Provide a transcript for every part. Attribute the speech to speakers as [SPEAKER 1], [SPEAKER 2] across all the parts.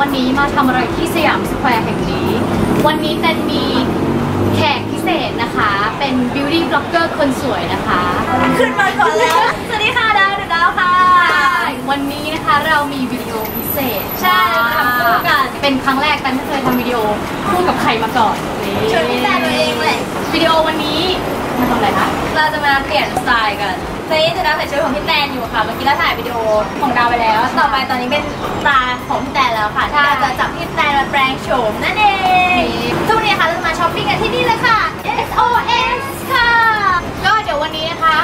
[SPEAKER 1] ทำอะไรที่สยามสแควร์แห่งนี้ วันนี้แตนมีแขกพิเศษนะคะ เป็น beauty blogger คนสวยนะคะ
[SPEAKER 2] ขึ้นมาก่อนแล้ว สวัสดีค่ะดาวเดอะดาวค่ะ
[SPEAKER 1] วันนี้นะคะเรามีวิดีโอพิเศษ
[SPEAKER 2] ใช่ทำคู่กัน
[SPEAKER 1] เป็นครั้งแรกแตนไม่เคยทำวิดีโอคู่กับใครมาก่อนนี่
[SPEAKER 2] ชวนพี่แตนตัวเองเลย
[SPEAKER 1] วิดีโอวันนี้มาทำอะไรคะ
[SPEAKER 2] เราจะมาเปลี่ยนสไตล์กัน ตอนนี้จะดาวใส่ชุดของพี่แตนอยู่ค่ะ เมื่อกี้เราถ่ายวิดีโอของดาวไปแล้ว ต่อไปตอนนี้เป็นสไตล์ของพี่แตนแล้วค่ะที่เราจะจับพี่แตนมาแปลงโฉมนั่นเองทุกวันนี้ค่ะเราจะมาช้อปปิ้งกันที่นี่เลยค่ะ SOS ค่ะ
[SPEAKER 1] ก็เดี๋ยววันนี้นะคะ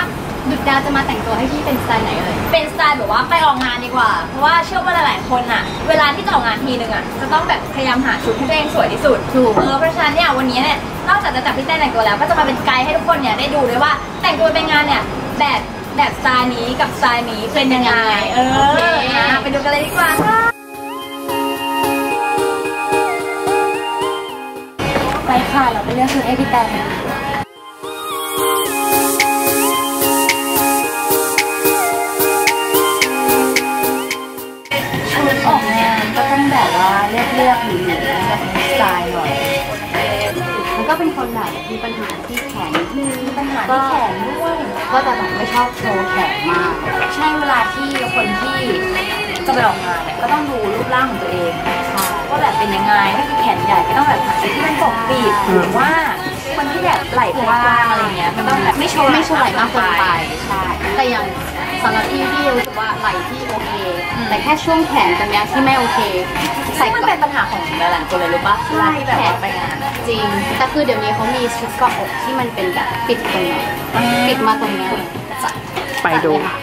[SPEAKER 1] ดุดดาวจะมาแต่งตัวให้พี่เป็นสไตล์ไหนเอ่ย
[SPEAKER 2] เป็นสไตล์แบบว่าไปออกงานดีกว่า เพราะว่าเชื่อว่าหลายๆคนอะเวลาที่จะออกงานทีนึงอะจะต้องแบบพยายามหาชุดให้ตัวเองสวยที่สุด
[SPEAKER 1] ถูก
[SPEAKER 2] เออ เพราะฉะนั้นเนี่ยวันนี้เนี่ย นอกจากจะจับพี่เต้นแต่งตัวแล้ว ก็จะมาเป็นไกด์ให้ทุกคนเนี่ยได้ดูด้วยว่าแต่งตัวไปงานเนี่ยแบบ แบบสไตล์นี้กับสไตล์นี้เป็นยังไง เออ
[SPEAKER 1] โอเค
[SPEAKER 2] นะไปดูกันเลยดีกว่าค่ะไปค่ะ เราไปเลือกชุดให้พี่แตนชุดออกงานก็ต้องแบบว่าเลือกเลือกหรูๆแบบมีสไตล์หน่อย
[SPEAKER 1] มันก็เป็นคนแบบมีปัญหาที่แขน นิดนึง
[SPEAKER 2] มีปัญหาที่แขนด้วย
[SPEAKER 1] ก็จะแบบไม่ชอบโชว์แขนมาก
[SPEAKER 2] ใช่เวลาที่คนที่จะไปออกงานเนี่ยก็ต้องดูรูปร่างของตัวเองว่าแบบเป็นยังไงถ้าคือแขนใหญ่ก็ต้องแบบหาชุดที่มันปกปิดหรือว่าคนที่แบบไหล่กว้างอะไรเงี้ยก็ต้องแบบไม่โชว์
[SPEAKER 1] ไม่โชว์ไหล่มากเกินไป
[SPEAKER 2] ใช่
[SPEAKER 1] แต่อย่างสำหรับพี่พี่รู้สึกว่าไหล่ที่โอเค แต่แค่ช่วงแขนตรงเนี้ยที่ไม่โอเค
[SPEAKER 2] ใส่มันเป็นปัญหาของหลายๆคนเลยรู้ปะเวลาที่แบบว่าไปงานอะ
[SPEAKER 1] จริง แต่คือเดี๋ยวนี้เขามีชุดเกาะอกที่มันเป็นแบบปิดตรงเนี้ยปิดมาตรงเนี้ยจะ
[SPEAKER 3] ไปดู
[SPEAKER 1] จัเลยค่ะ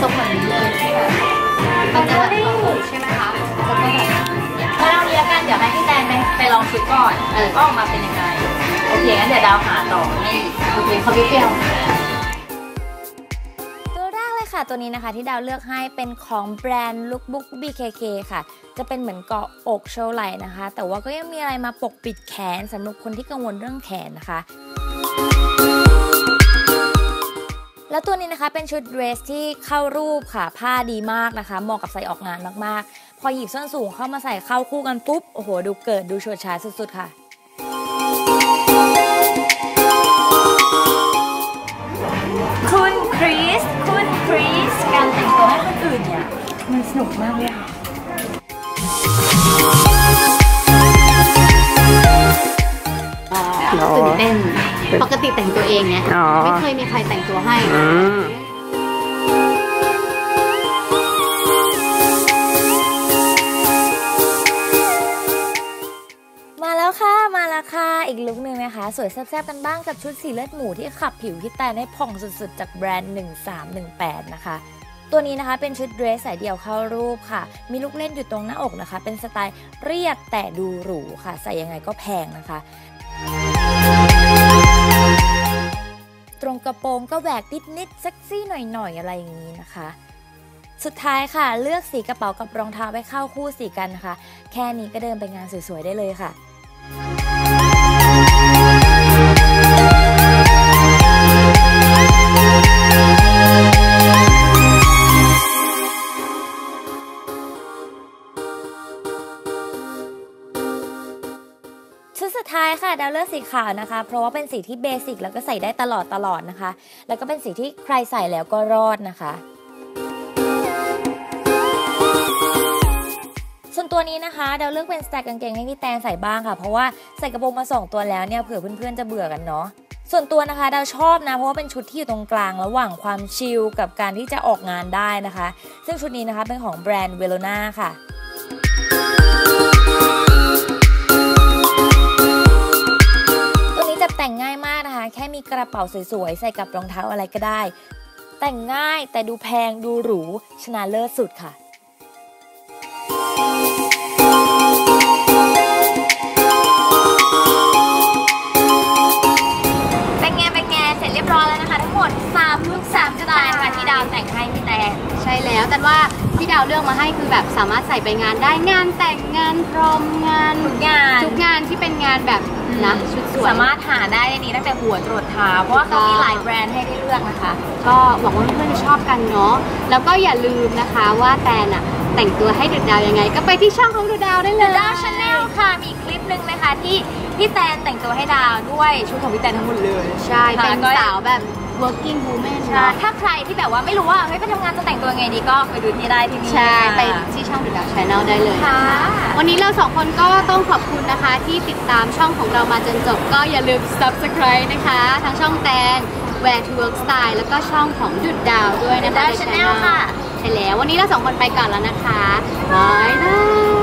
[SPEAKER 1] ทรงแบบนี้เลยที่แบบมันจะแบบเกาะอกใช่ไหมคะแล้วก็แบบ
[SPEAKER 2] ถ้าเรานี้แล้วกันเดี๋ยวให้พี่แตนไปไปลองชุดก่อน
[SPEAKER 1] เออ
[SPEAKER 2] ก็ออกมาเป็นยังไงโอ เคงั้นเดี๋ยวดาวหาต่อให้
[SPEAKER 1] โอเคเขาเปรี้ยว
[SPEAKER 4] ตัวแรกเลยค่ะ ตัวนี้นะคะที่ดาวเลือกให้เป็นของแบรนด์ Lookbook BKK ค่ะ จะเป็นเหมือนเกาะอกโชว์ไหล่นะคะ แต่ว่าก็ยังมีอะไรมาปกปิดแขนสำหรับคนที่กังวลเรื่องแขนนะคะแล้วตัวนี้นะคะเป็นชุดเดรสที่เข้ารูปค่ะ ผ้าดีมากนะคะเหมาะกับใส่ออกงานมากๆ พอหยิบส้นสูงเข้ามาใส่เข้าคู่กันปุ๊บ โอ้โห ดูเกิดดูโฉดฉายสุดๆค่ะ
[SPEAKER 2] ริสคุณคริสการแต่งตัวให้คนอื่นเนี่ยมันสนุกมากเลยค่ะ
[SPEAKER 3] อ๋อ
[SPEAKER 1] ตื่นเต้นปกติแต่งตัวเองไง
[SPEAKER 3] อ๋อ
[SPEAKER 1] ไม่เคยมีใครแต่งตัวให้
[SPEAKER 3] อี
[SPEAKER 4] กลุคหนึ่งนะคะ สวยแซ่บๆกันบ้างกับชุดสีเลือดหมูที่ขับผิวที่แต่ให้ผ่องสุดๆ จากแบรนด์ 1318 นะคะตัวนี้นะคะเป็นชุดเดรสสายเดี่ยวเข้ารูปค่ะ มีลูกเล่นอยู่ตรงหน้าอกนะคะ เป็นสไตล์เรียบแต่ดูหรูค่ะ ใส่ยังไงก็แพงนะคะ ตรงกระโปรงก็แหวกนิดๆเซ็กซี่หน่อยๆ อะไรอย่างนี้นะคะ สุดท้ายค่ะ เลือกสีกระเป๋ากับรองเท้าไว้เข้าคู่สีกันนะคะ แค่นี้ก็เดินไปงานสวยๆได้เลยค่ะ ดายค่ะดาวเลือกสีขาวนะคะ เพราะว่าเป็นสีที่เบสิกแล้วก็ใส่ได้ตลอดตลอดนะคะ แล้วก็เป็นสีที่ใครใส่แล้วก็รอดนะคะส่วนตัวนี้นะคะเดาเลือกเป็นสไตล์กางเกงให้พี่แตนใส่บ้างค่ะ เพราะว่าใส่กระโปรงมาสองตัวแล้วเนี่ยเผื่อเพื่อนๆจะเบื่อกันเนาะส่วนตัวนะคะดาวชอบนะเพราะว่าเป็นชุดที่อยู่ตรงกลางระหว่างความชิลกับการที่จะออกงานได้นะคะ ซึ่งชุดนี้นะคะเป็นของแบรนด์เวโรนาค่ะ แต่งง่ายมากนะคะ แค่มีกระเป๋าสวยๆ ใส่กับรองเท้าอะไรก็ได้ แต่งง่ายแต่ดูแพงดูหรูชนะเลิศสุดค่ะ
[SPEAKER 2] เป็นไงเป็นไงเสร็จเรียบร้อยแล้วนะคะ ทั้งหมด3ลุค3สไตล์ค่ะที่ดาวแต่งให้พี่แตน
[SPEAKER 1] ใช่แล้วแต่ว่าที่ ดาวเลือกมาให้คือแบบสามารถใส่ไปงานได้งานแต่งงานพรอมงาน
[SPEAKER 2] ทุกงาน
[SPEAKER 1] ทุกงานที่เป็นงานแบบนะชุดสวย
[SPEAKER 2] สามารถหาได้ในนี้ตั้งแต่หัวจรดเท้าเพราะว่าเขามีหลายแบรนด์ให้ได้เลือกนะคะ
[SPEAKER 1] ก็หวังว่าเพื่อนๆจะชอบกันเนาะแล้วก็อย่าลืมนะคะว่าแตนอะแต่งตัวให้ดุดดาวยังไง ก็ไปที่ช่องของดุดดาวได้เลย
[SPEAKER 2] The Dow Channel ค่ะมีคลิปหนึ่งนะคะที่พี่แตนแต่งตัวให้ดาวด้วยชุดของพี่แตนทั้งหมดเลย
[SPEAKER 1] ใช่เป็น
[SPEAKER 2] ก็
[SPEAKER 1] สาวแบบ working woman
[SPEAKER 2] ใช่
[SPEAKER 1] เนาะ
[SPEAKER 2] ถ้าใครที่แบบว่าไม่รู้ว่าเฮ้ยไปทำงานจะแต่งตัวไงดีก็ไปดูที่ได้ที่นี่
[SPEAKER 1] ใช่
[SPEAKER 2] ค่ะ
[SPEAKER 1] ไปที่ช่องดุดดาวชาแนลได้เลย
[SPEAKER 2] ค่ะ
[SPEAKER 1] วันนี้เราสองคนก็ต้องขอบคุณนะคะ ที่ติดตามช่องของเรามาจนจบ ก็อย่าลืม subscribe นะคะทั้งช่องแตน Where to Work Style แล้วก็ช่องของดุดดาวด้วยนะคะ
[SPEAKER 2] The Dow Channel ค่ะ
[SPEAKER 1] ใช่แล้ว วันนี้เราสองคนไปก่อนแล้วนะคะบายบาย